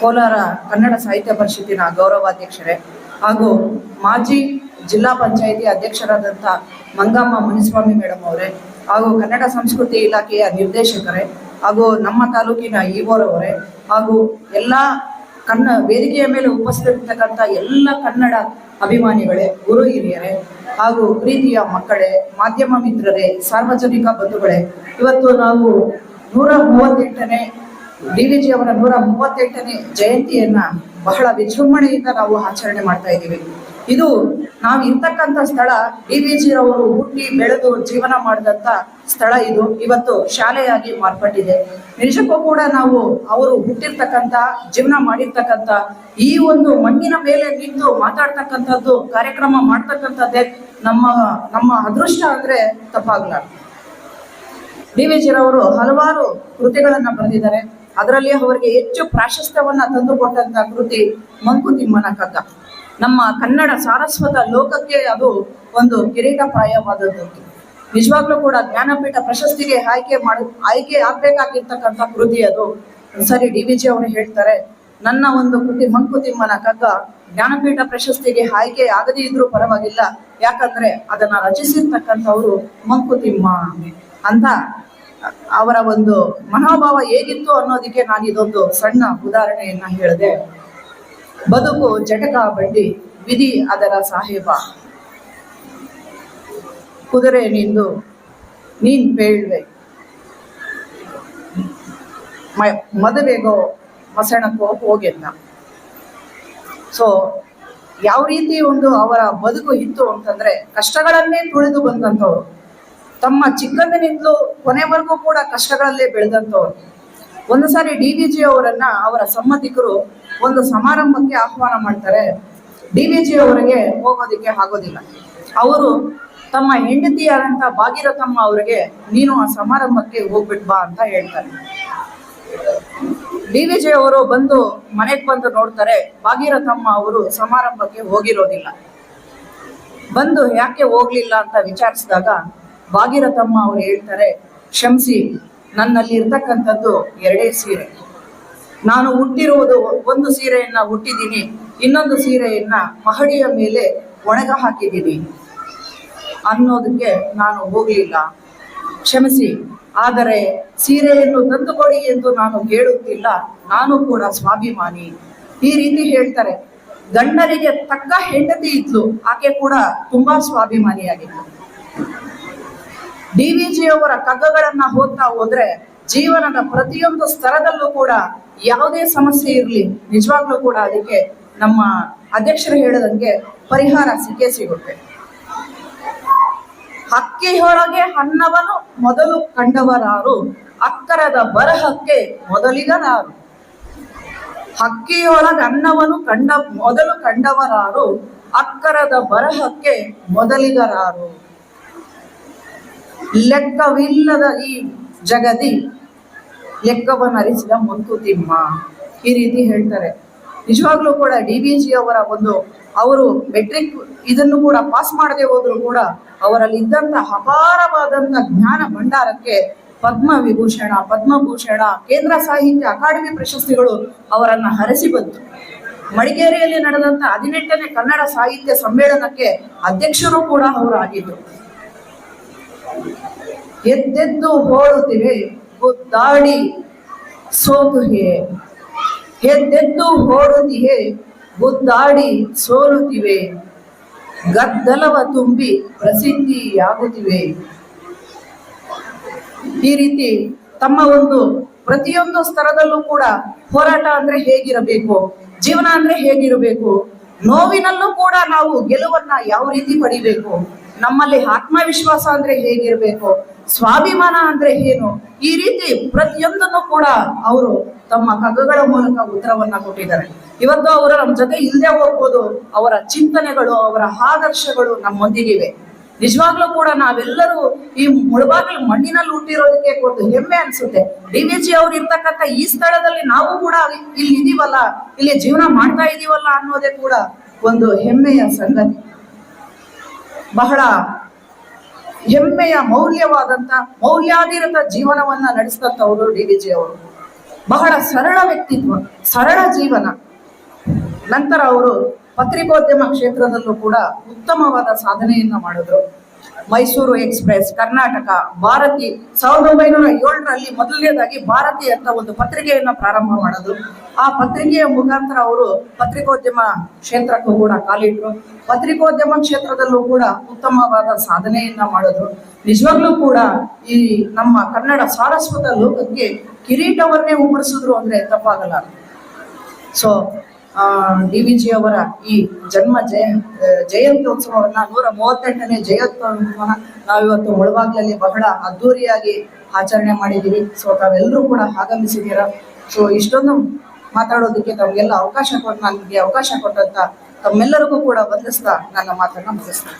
ಕೋಲಾರ ಕನ್ನಡ ಸಾಹಿತ್ಯ ಪರಿಷತ್ತಿನ ಗೌರವಾಧ್ಯಕ್ಷರೇ ಹಾಗೂ ಮಾಜಿ ಜಿಲ್ಲಾ ಪಂಚಾಯಿತಿ ಅಧ್ಯಕ್ಷರಾದಂಥ ಮಂಗಮ್ಮ ಮುನಿಸ್ವಾಮಿ ಮೇಡಮ್ ಅವರೇ ಹಾಗೂ ಕನ್ನಡ ಸಂಸ್ಕೃತಿ ಇಲಾಖೆಯ ನಿರ್ದೇಶಕರೇ ಹಾಗೂ ನಮ್ಮ ತಾಲೂಕಿನ ಈವೋರವರೇ ಹಾಗೂ ಎಲ್ಲ ಕನ್ನ ವೇದಿಕೆಯ ಮೇಲೆ ಉಪಸ್ಥಿತರಿರ್ತಕ್ಕಂಥ ಎಲ್ಲ ಕನ್ನಡ ಅಭಿಮಾನಿಗಳೇ, ಗುರು ಹಿರಿಯರೇ ಹಾಗೂ ಪ್ರೀತಿಯ ಮಕ್ಕಳೇ, ಮಾಧ್ಯಮ ಮಿತ್ರರೇ, ಸಾರ್ವಜನಿಕ ಬಂಧುಗಳೇ, ಇವತ್ತು ನಾವು ನೂರ ಮೂವತ್ತೆಂಟನೇ ಡಿ ವಿ ಜಿ ಅವರ ನೂರ ಮೂವತ್ತೆಂಟನೇ ಜಯಂತಿಯನ್ನ ಬಹಳ ವಿಜೃಂಭಣೆಯಿಂದ ನಾವು ಆಚರಣೆ ಮಾಡ್ತಾ ಇದ್ದೀವಿ. ಇದು ನಾವು ಇರ್ತಕ್ಕಂಥ ಸ್ಥಳ ಡಿ ವಿ ಜಿ ಅವರು ಹುಟ್ಟಿ ಬೆಳೆದು ಜೀವನ ಮಾಡಿದಂತ ಸ್ಥಳ ಇದು. ಇವತ್ತು ಶಾಲೆಯಾಗಿ ಮಾರ್ಪಟ್ಟಿದೆ. ನಿಜಕ್ಕೂ ಕೂಡ ನಾವು ಅವರು ಹುಟ್ಟಿರ್ತಕ್ಕಂಥ, ಜೀವನ ಮಾಡಿರ್ತಕ್ಕಂಥ, ಈ ಒಂದು ಮಣ್ಣಿನ ಮೇಲೆ ನಿಂತು ಮಾತಾಡ್ತಕ್ಕಂಥದ್ದು, ಕಾರ್ಯಕ್ರಮ ಮಾಡ್ತಕ್ಕಂಥದ್ದೇ ನಮ್ಮ ನಮ್ಮ ಅದೃಷ್ಟ ಅಂದ್ರೆ ತಪ್ಪಾಗಲ್ಲ ಡಿ ವಿ ಜಿರವರು ಹಲವಾರು ಕೃತಿಗಳನ್ನ ಬರೆದಿದ್ದಾರೆ. ಅದರಲ್ಲಿ ಅವರಿಗೆ ಹೆಚ್ಚು ಪ್ರಾಶಸ್ತ್ಯವನ್ನ ತಂದುಕೊಟ್ಟಂತ ಕೃತಿ ಮಂಕುತಿಮ್ಮನ ಕಗ್ಗ. ನಮ್ಮ ಕನ್ನಡ ಸಾರಸ್ವತ ಲೋಕಕ್ಕೆ ಅದು ಒಂದು ಕಿರೀಟಪ್ರಾಯವಾದದ್ದು. ನಿಜವಾಗ್ಲೂ ಕೂಡ ಜ್ಞಾನಪೀಠ ಪ್ರಶಸ್ತಿಗೆ ಆಯ್ಕೆ ಮಾಡ, ಆಯ್ಕೆ ಆಗ್ಬೇಕಾಗಿರ್ತಕ್ಕಂಥ ಕೃತಿ ಅದು. ಸರಿ ಡಿ ವಿ ಜಿ ಅವರು ಹೇಳ್ತಾರೆ, ನನ್ನ ಒಂದು ಕೃತಿ ಮಂಕುತಿಮ್ಮನ ಕಗ್ಗ ಜ್ಞಾನಪೀಠ ಪ್ರಶಸ್ತಿಗೆ ಆಯ್ಕೆ ಆಗದೇ ಇದ್ರೂ ಪರವಾಗಿಲ್ಲ. ಯಾಕಂದ್ರೆ ಅದನ್ನ ರಚಿಸಿರ್ತಕ್ಕಂಥವ್ರು ಮಂಕುತಿಮ್ಮ ಅಂತ ಅವರ ಒಂದು ಮನೋಭಾವ ಹೇಗಿತ್ತು ಅನ್ನೋದಕ್ಕೆ ನಾನು ಇದೊಂದು ಸಣ್ಣ ಉದಾಹರಣೆಯನ್ನ ಹೇಳಿದೆ. ಬದುಕು ಜಟಕ ಬಂಡಿ, ವಿಧಿ ಅದರ ಸಾಹೇಬ. ಕುದುರೆ ನಿಂದು, ನೀನ್ ಬೇಳ್ವೆ ಮ- ಮದುವೆಗೋ ಮಸಣಕ್ಕೋ ಹೋಗೆಲ್ಲ. ಸೊ ಯಾವ ರೀತಿ ಒಂದು ಅವರ ಬದುಕು ಇತ್ತು ಅಂತಂದ್ರೆ ಕಷ್ಟಗಳನ್ನೇ ತುಳಿದು ಬಂದಂಥವ್ರು. ತಮ್ಮ ಚಿಕ್ಕಂದಿನಿಂದಲೂ ಕೊನೆವರೆಗೂ ಕೂಡ ಕಷ್ಟಗಳಲ್ಲೇ ಬೆಳೆದಂಥವ್ರು. ಒಂದು ಸಾರಿ ಡಿ ವಿ ಜಿ ಅವರನ್ನ ಅವರ ಸಂಬಂಧಿಕರು ಒಂದು ಸಮಾರಂಭಕ್ಕೆ ಆಹ್ವಾನ ಮಾಡ್ತಾರೆ. ಡಿ ವಿ ಜಿ ಅವರಿಗೆ ಹೋಗೋದಕ್ಕೆ ಆಗೋದಿಲ್ಲ. ಅವರು ತಮ್ಮ ಹೆಂಡತಿಯಾದಂತ ಭಾಗೀರಥಮ್ಮ ಅವರಿಗೆ, ನೀನು ಆ ಸಮಾರಂಭಕ್ಕೆ ಹೋಗ್ಬಿಟ್ಬಾ ಅಂತ ಹೇಳ್ತಾರೆ. ಡಿ ವಿ ಜಿ ಅವರು ಬಂದು ಮನೆಗೆ ಬಂದು ನೋಡ್ತಾರೆ, ಭಾಗೀರಥಮ್ಮ ಅವರು ಸಮಾರಂಭಕ್ಕೆ ಹೋಗಿರೋದಿಲ್ಲ. ಬಂದು ಯಾಕೆ ಹೋಗ್ಲಿಲ್ಲ ಅಂತ ವಿಚಾರಿಸಿದಾಗ ಭಾಗೀರಥಮ್ಮ ಅವರು ಹೇಳ್ತಾರೆ, ಕ್ಷಮಿಸಿ, ನನ್ನಲ್ಲಿ ಇರ್ತಕ್ಕಂಥದ್ದು ಎರಡೇ ಸೀರೆ. ನಾನು ಹುಟ್ಟಿರುವುದು ಒಂದು ಸೀರೆಯನ್ನ ಹುಟ್ಟಿದ್ದೀನಿ, ಇನ್ನೊಂದು ಸೀರೆಯನ್ನ ಮಹಡಿಯ ಮೇಲೆ ಒಣಗ ಹಾಕಿದ್ದೀನಿ. ಅನ್ನೋದಕ್ಕೆ ನಾನು ಹೋಗಲಿಲ್ಲ. ಕ್ಷಮಿಸಿ, ಆದರೆ ಸೀರೆಯನ್ನು ತಂದುಕೊಡಿ ಎಂದು ನಾನು ಕೇಳುತ್ತಿಲ್ಲ, ನಾನು ಕೂಡ ಸ್ವಾಭಿಮಾನಿ. ಈ ರೀತಿ ಹೇಳ್ತಾರೆ. ಗಂಡರಿಗೆ ತಕ್ಕ ಹೆಂಡತಿ ಇದ್ಲು, ಆಕೆ ಕೂಡ ತುಂಬಾ ಸ್ವಾಭಿಮಾನಿಯಾಗಿತ್ತು ಡಿ ವಿ ಜಿ ಅವರ ಕಗ್ಗಗಳನ್ನ ಓದ್ತಾ ಹೋದ್ರೆ ಜೀವನದ ಪ್ರತಿಯೊಂದು ಸ್ತರದಲ್ಲೂ ಕೂಡ ಯಾವುದೇ ಸಮಸ್ಯೆ ಇರಲಿ, ನಿಜವಾಗ್ಲೂ ಕೂಡ ಅದಕ್ಕೆ ನಮ್ಮ ಅಧ್ಯಕ್ಷರು ಹೇಳದಂಗೆ ಪರಿಹಾರ ಸಿಕ್ಕೇ ಸಿಗುತ್ತೆ. ಹಕ್ಕಿಯೊಳಗೆ ಅನ್ನವನು ಮೊದಲು ಕಂಡವರಾರು, ಅಕ್ಕರದ ಬರಹಕ್ಕೆ ಮೊದಲಿಗರಾರು. ಹಕ್ಕಿಯೊಳಗೆ ಅನ್ನವನು ಕಂಡ, ಮೊದಲು ಕಂಡವರಾರು, ಅಕ್ಕರದ ಬರಹಕ್ಕೆ ಮೊದಲಿಗರಾರು. ಲೆಕ್ಕವಿಲ್ಲದ ಈ ಜಗದಿ ಲೆಕ್ಕವನ್ನರಿಸಿದ ಮಂಕುತಿಮ್ಮ ಈ ರೀತಿ ಹೇಳ್ತಾರೆ. ನಿಜವಾಗ್ಲೂ ಕೂಡ ಡಿ ವಿ ಜಿ ಅವರ ಒಂದು ಅವರು ಮೆಟ್ರಿಕ್ ಇದನ್ನು ಕೂಡ ಪಾಸ್ ಮಾಡದೆ ಹೋದ್ರು ಕೂಡ ಅವರಲ್ಲಿ ಇದ್ದಂತ ಅಪಾರವಾದಂತ ಜ್ಞಾನ ಭಂಡಾರಕ್ಕೆ ಪದ್ಮ ವಿಭೂಷಣ ಪದ್ಮಭೂಷಣ ಕೇಂದ್ರ ಸಾಹಿತ್ಯ ಅಕಾಡೆಮಿ ಪ್ರಶಸ್ತಿಗಳು ಅವರನ್ನ ಹರಸಿ ಬಂತು. ಮಡಿಕೇರಿಯಲ್ಲಿ ನಡೆದಂತ ಹದಿನೆಂಟನೇ ಕನ್ನಡ ಸಾಹಿತ್ಯ ಸಮ್ಮೇಳನಕ್ಕೆ ಅಧ್ಯಕ್ಷರು ಕೂಡ ಅವರು ಆಗಿದ್ರು ಎದ್ದೆದ್ದು ಹೋರುತ್ತಿವೆ ಗುದ್ದಾಡಿ ಸೋತುಹೆ. ಎದ್ದೆದ್ದು ಓಡುತ್ತಿವೆ ಗುದ್ದಾಡಿ ಸೋಲುತ್ತಿವೆ. ಗದ್ದಲವ ತುಂಬಿ ಪ್ರಸಿದ್ಧಿಯಾಗುತ್ತಿವೆ. ಈ ರೀತಿ ತಮ್ಮ ಒಂದು ಪ್ರತಿಯೊಂದು ಸ್ತರದಲ್ಲೂ ಕೂಡ ಹೋರಾಟ ಅಂದ್ರೆ ಹೇಗಿರಬೇಕು, ಜೀವನ ಅಂದ್ರೆ ಹೇಗಿರಬೇಕು, ನೋವಿನಲ್ಲೂ ಕೂಡ ನಾವು ಗೆಲುವನ್ನ ಯಾವ ರೀತಿ ಪಡಿಬೇಕು, ನಮ್ಮಲ್ಲಿ ಆತ್ಮವಿಶ್ವಾಸ ಅಂದ್ರೆ ಹೇಗಿರಬೇಕು ಸ್ವಾಭಿಮಾನ ಅಂದ್ರೆ ಏನು? ಈ ರೀತಿ ಪ್ರತಿಯೊಂದನ್ನು ಕೂಡ ಅವರು ತಮ್ಮ ಕಗ್ಗಗಳ ಮೂಲಕ ಉತ್ತರವನ್ನ ಕೊಟ್ಟಿದ್ದಾರೆ. ಇವತ್ತು ಅವರು ನಮ್ಮ ಜೊತೆ ಇಲ್ಲದೆ ಹೋಗ್ಬೋದು. ಅವರ ಚಿಂತನೆಗಳು, ಅವರ ಆದರ್ಶಗಳು ನಮ್ಮೊಂದಿಗಿವೆ. ನಿಜವಾಗ್ಲೂ ಕೂಡ ನಾವೆಲ್ಲರೂ ಈ ಮುಳಬಾಗಿಲು ಮಣ್ಣಿನಲ್ಲಿ ಹುಟ್ಟಿರೋದಕ್ಕೆ ಒಂದು ಹೆಮ್ಮೆ ಅನ್ಸುತ್ತೆ. ಡಿ ವಿ ಜಿ ಅವ್ರು ಇರ್ತಕ್ಕಂಥ ಈ ಸ್ಥಳದಲ್ಲಿ ನಾವು ಕೂಡ ಇಲ್ಲಿ ಇದೀವಲ್ಲ, ಇಲ್ಲಿ ಜೀವನ ಮಾಡ್ತಾ ಇದೀವಲ್ಲ ಅನ್ನೋದೇ ಕೂಡ ಒಂದು ಹೆಮ್ಮೆಯ ಸಂಗತಿ. ಬಹಳ ಹೆಮ್ಮೆಯ ಮೌಲ್ಯವಾದಂತ ಮೌಲ್ಯಾಧಿರತ ಜೀವನವನ್ನ ನಡೆಸಿದಂಥವರು ಡಿ ವಿಜಿ ಅವರು. ಬಹಳ ಸರಳ ವ್ಯಕ್ತಿತ್ವ, ಸರಳ ಜೀವನ. ನಂತರ ಅವರು ಪತ್ರಿಕೋದ್ಯಮ ಕ್ಷೇತ್ರದಲ್ಲೂ ಕೂಡ ಉತ್ತಮವಾದ ಸಾಧನೆಯನ್ನ ಮಾಡಿದ್ರು. ಮೈಸೂರು ಎಕ್ಸ್ಪ್ರೆಸ್, ಕರ್ನಾಟಕ, ಭಾರತಿ. ಸಾವಿರದ ಒಂಬೈನೂರ ಏಳರಲ್ಲಿ ಮೊದಲನೇದಾಗಿ ಭಾರತಿ ಅಂತ ಒಂದು ಪತ್ರಿಕೆಯನ್ನು ಪ್ರಾರಂಭ ಮಾಡೋದು ಆ ಪತ್ರಿಕೆಯ ಮುಖಾಂತರ ಅವರು ಪತ್ರಿಕೋದ್ಯಮ ಕ್ಷೇತ್ರಕ್ಕೂ ಕೂಡ ಕಾಲಿಟ್ರು ಪತ್ರಿಕೋದ್ಯಮ ಕ್ಷೇತ್ರದಲ್ಲೂ ಕೂಡ ಉತ್ತಮವಾದ ಸಾಧನೆಯನ್ನ ಮಾಡಿದ್ರು. ನಿಜವಾಗ್ಲೂ ಕೂಡ ಈ ನಮ್ಮ ಕನ್ನಡ ಸಾರಸ್ವತ ಲೋಕಕ್ಕೆ ಕಿರೀಟವನ್ನೇ ಉಗುಳಿಸಿದ್ರು ಅಂದ್ರೆ ತಪ್ಪಾಗಲ್ಲ. ಸೊ ಡಿ ವಿ ಜಿ ಅವರ ಈ ಜನ್ಮ ಜಯ ಜಯಂತ್ಯೋತ್ಸವವನ್ನ ನೂರ ಮೂವತ್ತೆಂಟನೇ ಜಯಂತ್ಯೋತ್ಸವನ ನಾವಿವತ್ತು ಮುಳಬಾಗ್ಲಲ್ಲಿ ಬಹಳ ಅದ್ದೂರಿಯಾಗಿ ಆಚರಣೆ ಮಾಡಿದ್ದೀವಿ. ಸೊ ತಾವೆಲ್ಲರೂ ಕೂಡ ಆಗಮಿಸಿದ್ದೀರಾ. ಸೊ ಇಷ್ಟೊಂದು ಮಾತಾಡೋದಕ್ಕೆ ತಮಗೆಲ್ಲ ಅವಕಾಶ ಕೊಟ್ಟು ನನಗೆ ಅವಕಾಶ ಕೊಟ್ಟಂತ ತಮ್ಮೆಲ್ಲರಿಗೂ ಕೂಡ ಬದಲಿಸ್ತಾ ನನ್ನ ಮಾತನ್ನ ಮುಗಿಸ್ತೇನೆ.